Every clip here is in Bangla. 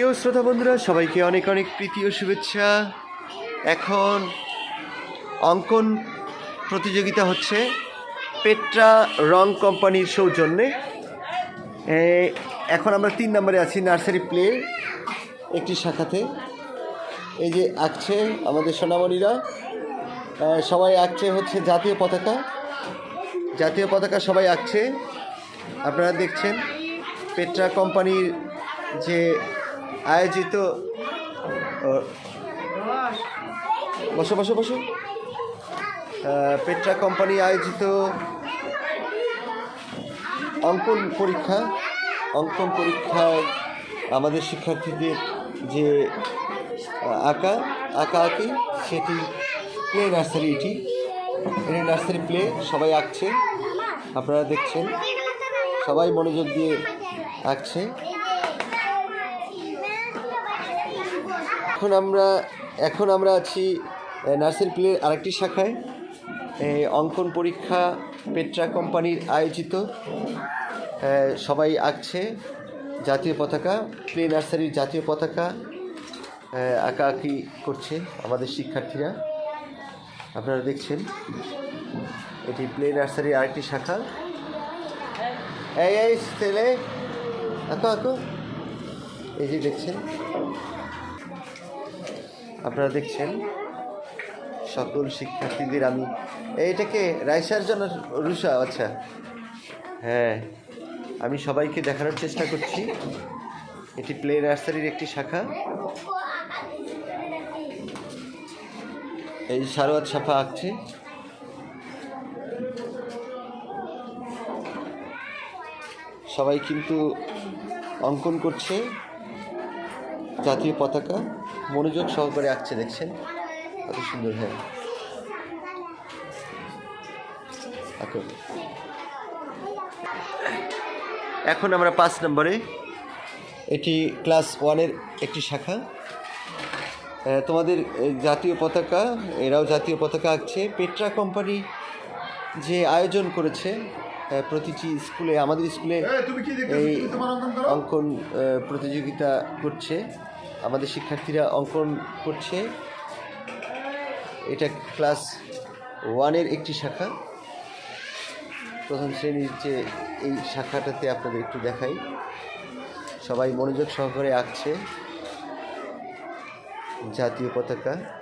প্রিয় শ্রোতা বন্ধুরা, সবাইকে অনেক অনেক প্রীতি ও শুভেচ্ছা। এখন অঙ্কন প্রতিযোগিতা হচ্ছে পেট্রা রং কোম্পানির সৌজন্যে। এখন আমরা তিন নম্বরে আছি, নার্সারি প্লে, একটি শাখাতে। এই যে আঁকছে আমাদের সোনামণিরা। সবাই আঁকছে হচ্ছে জাতীয় পতাকা। জাতীয় পতাকা সবাই আঁকছে। আপনারা দেখছেন, পেট্রা কোম্পানির যে আয়োজিত বসো বসো বসো। পেট্রা কোম্পানি আয়োজিত অঙ্কন পরীক্ষা। অঙ্কন পরীক্ষায় আমাদের শিক্ষার্থীদের যে আঁকা আঁকা, আঁকি, সেটি প্লে নার্সারি এটি এটি নার্সারি প্লে সবাই আঁকছে। আপনারা দেখছেন। সবাই মনোযোগ দিয়ে আঁকছে। এখন আমরা এখন আমরা আছি নার্সিং প্লের আরেকটি শাখায়। অঙ্কন পরীক্ষা পেট্রা কোম্পানির আয়োজিত। সবাই আঁকছে জাতীয় পতাকা, প্লে নার্সারির জাতীয় পতাকা আঁকাআঁকি করছে আমাদের শিক্ষার্থীরা। আপনারা দেখছেন, এটি প্লে নার্সারির আরেকটি শাখা। এই, ছেলে, আঁকো আঁকো। এই যে দেখছেন আপনারা দেখছেন, সকল শিক্ষার্থীদের আমি এইটাকে রাইসার জন্য রুষা আচ্ছা। হ্যাঁ আমি সবাইকে দেখানোর চেষ্টা করছি। এটি প্লে নার্সারির একটি শাখা। এই সারোয়াত সাফা আঁকছে সবাই কিন্তু অঙ্কন করছে। জাতীয় পতাকা মনোযোগ সহকারে আঁকছে দেখছেন? কত সুন্দর হ্যাঁ। এখন আমরা পাঁচ নম্বরে। এটি ক্লাস ওয়ানের একটি শাখা। তোমাদের জাতীয় পতাকা এরাও জাতীয় পতাকা আঁকছে। পেট্রা কোম্পানি যে আয়োজন করেছে প্রতিটি স্কুলে আমাদের স্কুলে এই অঙ্কন প্রতিযোগিতা করছে। আমাদের শিক্ষার্থীরা অঙ্কন করছে। এটা ক্লাস ওয়ানের একটি শাখা। প্রথম শ্রেণির যে এই শাখাটাতে আপনাদের একটু দেখাই। সবাই মনোযোগ সহকারে আঁকছে। জাতীয় পতাকা।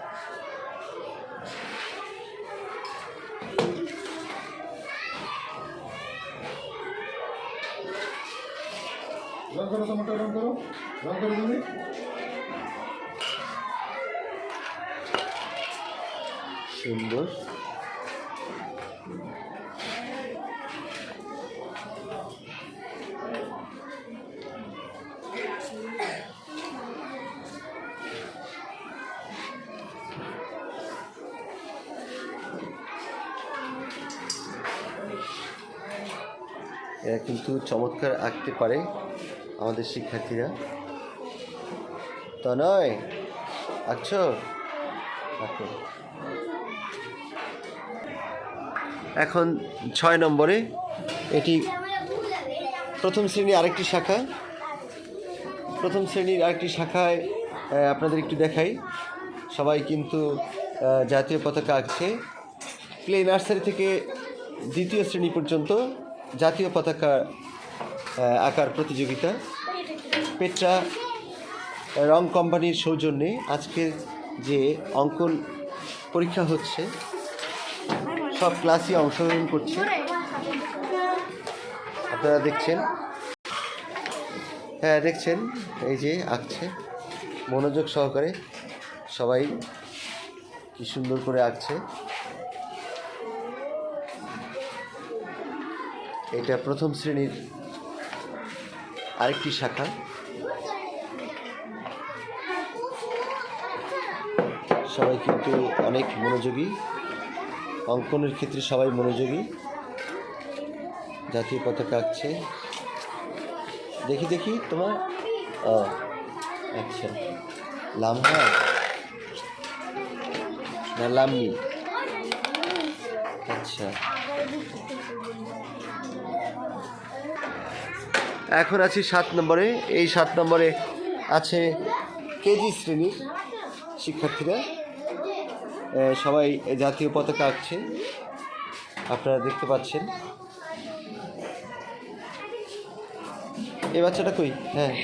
রং করো তোমারটা রং করো। রং করো তুমি। সুন্দর। এরা কিন্তু চমৎকার আঁকতে পারে। আমাদের শিক্ষার্থীরা। তনয় আঁকছো আঁকো এখন ছয় নম্বরে এটি প্রথম শ্রেণির আরেকটি শাখা। প্রথম শ্রেণির আরেকটি শাখায় আপনাদের একটু দেখাই। সবাই কিন্তু জাতীয় পতাকা আঁকছে। প্লে নার্সারি থেকে দ্বিতীয় শ্রেণি পর্যন্ত জাতীয় পতাকা আঁকার প্রতিযোগিতা। পেট্রা রং কোম্পানির সৌজন্যে আজকের যে অঙ্কন পরীক্ষা হচ্ছে, সব ক্লাসই অংশগ্রহণ করছে। আপনারা দেখছেন। হ্যাঁ দেখছেন, এই যে আঁকছে। মনোযোগ সহকারে সবাই কি সুন্দর করে আঁকছে। এটা প্রথম শ্রেণির আরেকটি শাখা। সবাই কিন্তু অনেক মনোযোগী। অঙ্কনের ক্ষেত্রে সবাই মনোযোগী। জাতীয় পতাকা আঁকছে। দেখি দেখি, তোমার? ও আচ্ছা। লামহা? না লাম্মি আচ্ছা। এখন আছি সাত নম্বরে। এই সাত নম্বরে আছে কেজি শ্রেণির শিক্ষার্থীরা। সবাই জাতীয় পতাকা আঁকছে। আপনারা দেখতে পাচ্ছেন। এই বাচ্চাটা কই? হ্যাঁ।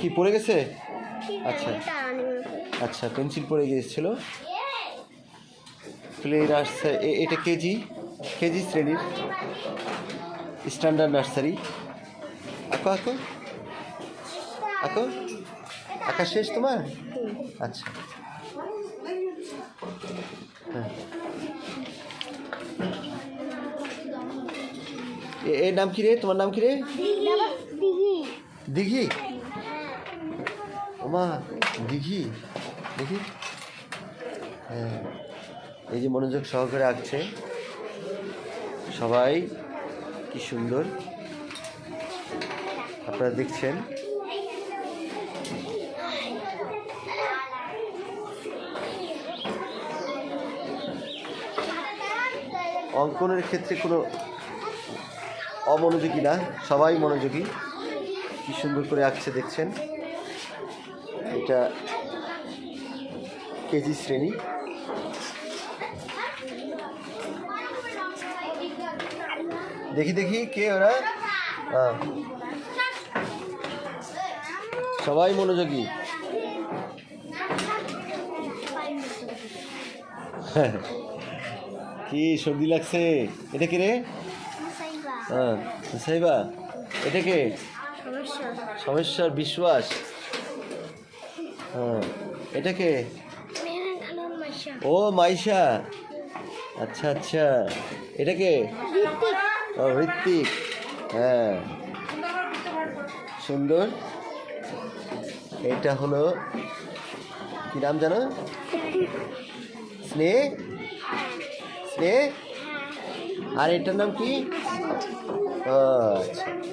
কি, পড়ে গেছে? আচ্ছা। আচ্ছা পেন্সিল পড়ে গিয়েছিল। প্লেয়ার আসছে। এটা কেজি? কেজি শ্রেণির স্ট্যান্ডার্ড নার্সারি। আঁকো আঁকো। আঁকো। আঁকা শেষ তোমার? আচ্ছা। হ্যাঁ এর নাম কি রে? তোমার নাম কি রে? দিঘি। ওমা, দিঘি। দেখি। হ্যাঁ। এই যে মনোযোগ সহকারে আঁকছে। সবাই, কি সুন্দর। আপনারা দেখছেন। অঙ্কনের ক্ষেত্রে কোনো অমনোযোগী না, সবাই মনোযোগী। কি সুন্দর করে আঁকছে দেখছেন। এটা কেজি শ্রেণি। দেখি দেখি, কে ওরা? হ্যাঁ। সবাই মনোযোগী। কি সর্দি লাগছে? এটা কে রে? হ্যাঁ সাইবা এটা কে? সমস্যার বিশ্বাস। হ্যাঁ এটা কে? ও মাইশা। আচ্ছা আচ্ছা। এটা কে? ও ঋত্বিক। হ্যাঁ। সুন্দর। এটা হলো কি নাম জানো স্নেহ? স্নেহ? আর এটার নাম কি? আচ্ছা।